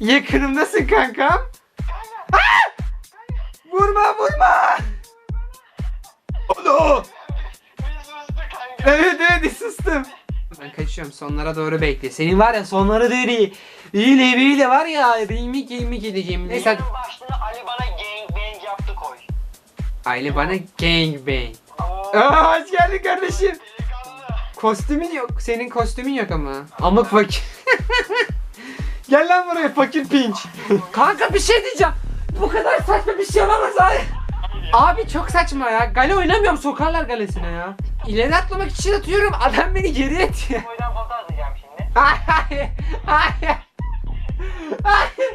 Yakınımdasın kankam. Aa! Vurma vurma. Alo. Evet evet sustum. Ben kaçıyorum sonlara doğru bekle. Senin var ya sonlara doğru böyle böyle var ya rimik rimik edeceğim. Neyse hadi. Videonun Ali bana gang bang yaptı koy. Aile bana gangbang. Aa, hoş geldin kardeşim. delikanlı. Kostümün yok. Senin kostümün yok ama. Amık fakir. Gel lan buraya fakir pinç. Kanka bir şey diyeceğim. Bu kadar saçma bir şey olamaz abi. Abi çok saçma ya. Gale oynamıyorum sokarlar galesine ya. İleri atlamak için atıyorum. Adam beni geriye atıyor. Boydan foto atacağım şimdi. Hayır. Hayır. Hayır.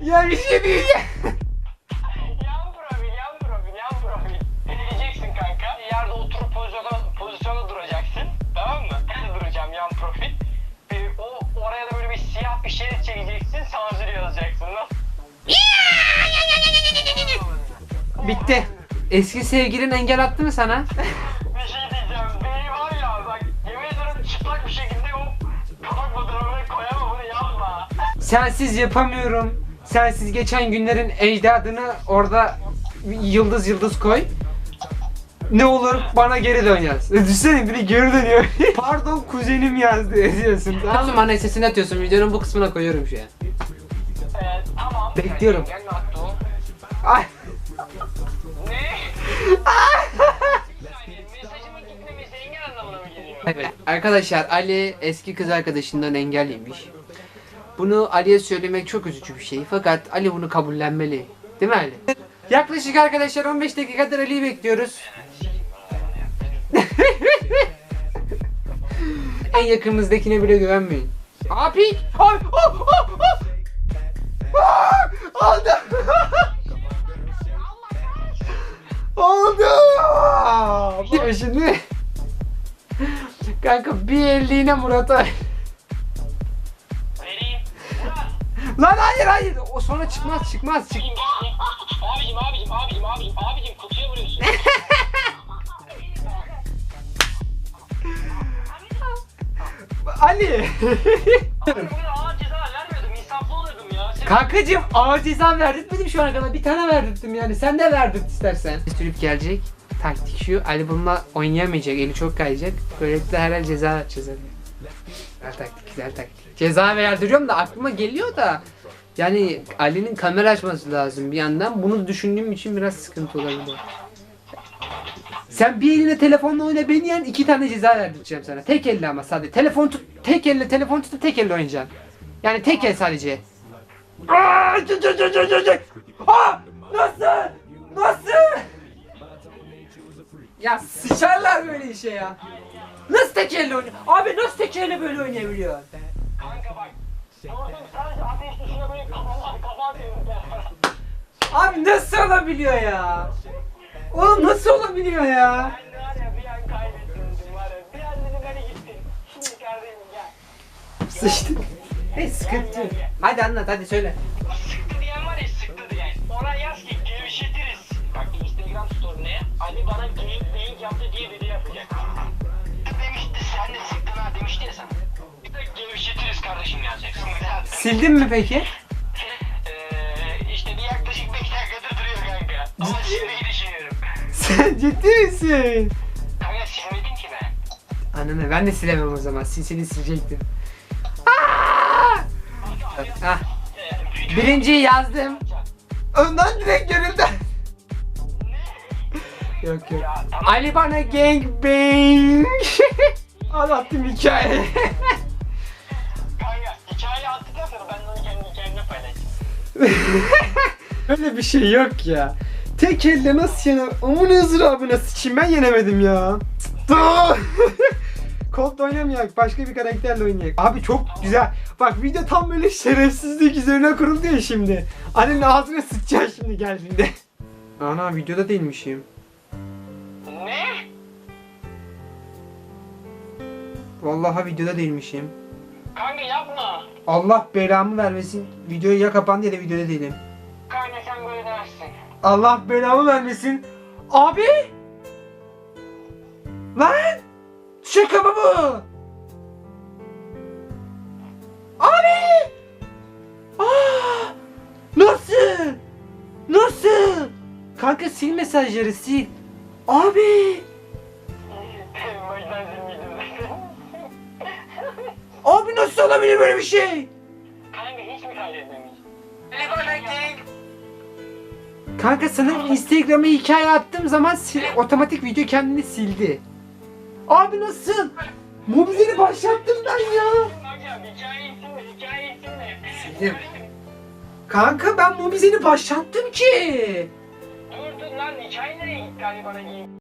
Ya bir şey değil Bitti. Eski sevgilin engel attı mı sana? Bir şey diyeceğim. Beni var ya bak yemin ederim çıplak bir şekilde o kapak fotoğrafına koyamam bunu yapma. Sensiz yapamıyorum. Sensiz geçen günlerin ecdadını orada yıldız yıldız koy. Ne olur bana geri dön yaz. E, Düşünsene biri geri dönüyor. Pardon kuzenim yazdı yazıyorsun. Tamam mı? Bana sesini atıyorsun. Videonun bu kısmına koyuyorum şu an. Ee, tamam. Bekliyorum. Gel attı o. Ay. Arkadaşlar Ali eski kız arkadaşından engelliymiş. Bunu Ali'ye söylemek çok üzücü bir şey. Fakat Ali bunu kabullenmeli. Değil mi Ali? Yaklaşık arkadaşlar 15 dakikadır Ali'yi bekliyoruz. en yakınımızdakine bile güvenmeyin. Abi! Ay! Oh, oh, oh! Ah! Oldu! Şimdi? Kanka bir elliğine Murat'a. Vereyim. Murat. Lan hayır hayır. O sonra çıkmaz çıkmaz çık. Abicim, abicim, abicim, abicim, abicim kutuya vuruyorsun. Ali. Abi bugün ağır insaflı ya. Sen Kankacım ağır ceza verdirtmedim şu ana kadar. Bir tane verdirttim yani. Sen de verdirt istersen. Sürüp gelecek. Taktik şu. Bununla oynayamayacak. Eli çok kayacak. Böylelikle herhalde ceza atacağız Ali. Güzel taktik güzel taktik. Ceza verdiriyorum da aklıma geliyor da. Yani Ali'nin kamera açması lazım bir yandan. Bunu düşündüğüm için biraz sıkıntı olabilir. Sen bir eline telefonla oyna beni yen iki tane ceza verdireceğim sana. Tek elle ama sadece. Telefon tut, tek elle telefon tutup tek elle oynayacaksın. Yani tek el sadece. Aa, nasıl? Nasıl? Ya sıçarlar böyle işe ya. Nasıl tek elle oynuyor? Abi nasıl tek elle böyle oynayabiliyor? kanka bak. Gördüm sadece ateş dışına böyle kafa kafa atıyorum ya. Abi nasıl olabiliyor ya? Oğlum nasıl olabiliyor ya? Ben var ya bir an kaybettim var ya. Bir an dedim beni gittin. Şimdi yukarıdayım gel. Sıçtık. Hey sıkıntı. yok. Hadi anlat hadi söyle. Sıktı diyen var ya sıktı diyen. Ona. Bak Instagram story'ne Ali bana gank bank yaptı diye video yapacak. Demişti sen de sıktın ha demişti ya sana. Bir de gevşetiriz kardeşim yazacaksın. Sildin mi peki? Eee işte bir yaklaşık 5 dakikadır duruyor kanka. Ama silmeyi düşünüyorum. Sen ciddi misin? Kanka silmedim ki ben. Ananı ben de silemem o zaman. Silseni silecektim. Aa! Ah, birinciyi yazdım. Ondan direkt görüldü. Yok yok. Ali bana gangbang. Anlattım hikaye. Kanka hikaye attıktan sonra ben onu kendi hikayemle paylaşacağım. Öyle bir şey yok ya. Tek elle nasıl yener? Aman Özür abi nasıl sıçayım ben yenemedim ya. Colt oynamayak başka bir karakterle oynayak. Abi çok güzel. Bak video tam böyle şerefsizlik üzerine kuruldu ya şimdi. Annenin ağzına sıçacağım şimdi geldiğinde. Ana videoda değilmişim. Vallahi videoda değilmişim. Kanka yapma. Allah belamı vermesin. Videoyu ya kapandı ya da videoda değilim. Kanka sen böyle dersin. Allah belamı vermesin. Abi! Lan! Şaka mı bu? Abi! Aa! Nasıl? Nasıl? Kanka sil mesajları sil. Abi! Abi nasıl olabilir böyle bir şey? Kanka hiç mi kaydetmemiş? Kanka sanırım Instagram'a hikaye attığım zaman sil, otomatik video kendini sildi. Abi nasıl? Mobilini başlattım ben ya. Hocam hikaye isim de hikaye isim de. Sildim. Kanka ben Mobizen'i başlattım ki. Dur dur lan hikaye nereye gitti hani bana